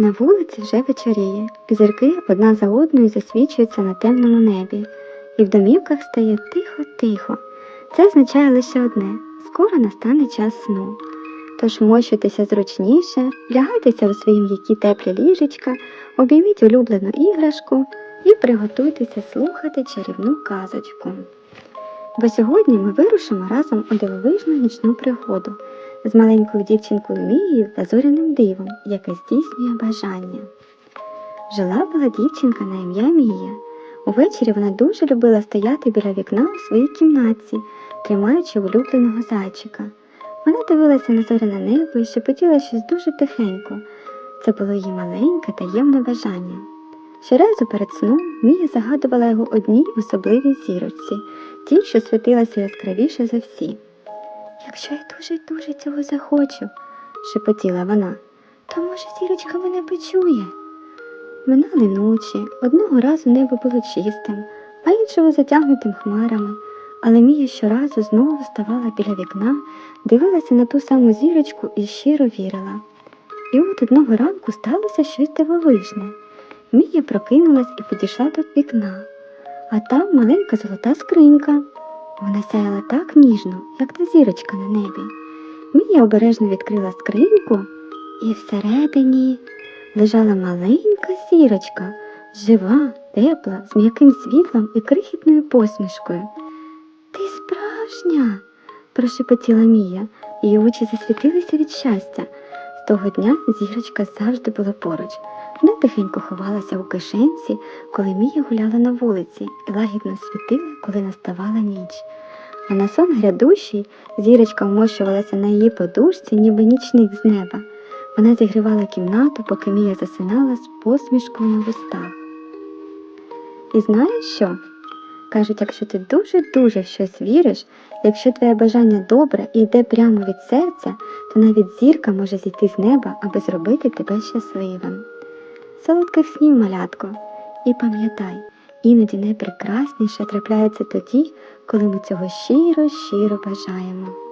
На вулиці вже вечоріє, зірки одна за одною засвічуються на темному небі, і в домівках стає тихо-тихо. Це означає лише одне скоро настане час сну. Тож мощуйтеся зручніше, лягайтеся у свої м'які теплі ліжечка, обійміть улюблену іграшку і приготуйтеся слухати чарівну казочку. Бо сьогодні ми вирушимо разом у дивовижну нічну пригоду з маленькою дівчинкою Мією та зоряним дивом, яке здійснює бажання. Жила була дівчинка на ім'я Мія. Увечері вона дуже любила стояти біля вікна у своїй кімнатці, тримаючи улюбленого зайчика. Вона дивилася на зоряне небо і шепотіла щось дуже тихенько. Це було її маленьке таємне бажання. Щоразу перед сном Мія загадувала його одній особливій зірочці, тій, що світилася яскравіше за всі. Якщо я дуже-дуже цього захочу, шепотіла вона, то може зірочка мене почує. Минали ночі, одного разу небо було чистим, а іншого затягнутим хмарами, але Мія щоразу знову ставала біля вікна, дивилася на ту саму зірочку і щиро вірила. І от одного ранку сталося щось дивовижне. Мія прокинулась і підійшла до вікна, а там маленька золота скринька. Вона сяяла так ніжно, як та зірочка на небі. Мія обережно відкрила скриньку, і всередині лежала маленька зірочка, жива, тепла, з м'яким світлом і крихітною посмішкою. Ти справжня, прошепотіла Мія, її очі засвітилися від щастя. Того дня зірочка завжди була поруч. Вона тихенько ховалася у кишенці, коли Мія гуляла на вулиці, і лагідно світила, коли наставала ніч. А на сон грядущий зірочка вмощувалася на її подушці, ніби нічник з неба. Вона зігрівала кімнату, поки Мія засинала з посмішкою на вустах. І знаєш що? Кажуть, якщо ти дуже-дуже щось віриш, якщо твоє бажання добре і йде прямо від серця, то навіть зірка може зійти з неба, аби зробити тебе щасливим. Солодких снів, малятко, і пам'ятай, іноді найпрекрасніше трапляється тоді, коли ми цього щиро-щиро бажаємо.